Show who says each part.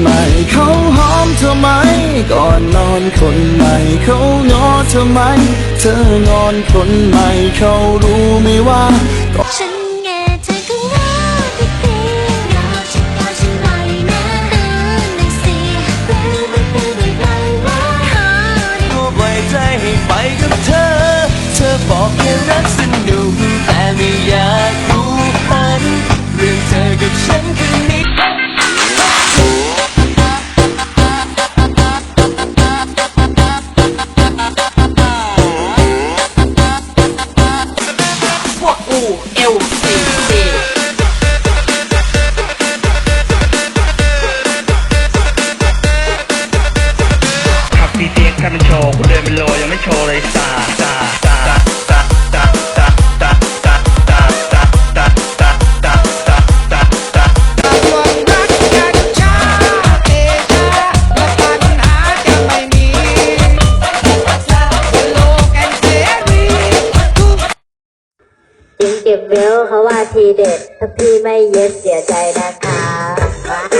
Speaker 1: ใหม่เขาหอมเธอไหม ก่อนนอนคนใหม่เขางอเธอไหม เธองอนคนใหม่เขารู้ไหมว่า
Speaker 2: บ BTX ถ้ามันโชว์กูเดินเป็นโลยังไม่โชว์เลยสาสาสาสาสาสาสาสาสาสาสาสาสาสาสาสา
Speaker 3: ส่วนรักกันชาเอชาและปัญหาจะไม่มีโลกแอนเสรีทุก
Speaker 4: จริงเก็บเวลเขาว่าทีเด็ด ถ้าพี่ไม่เย็ดเสียใจนะคะ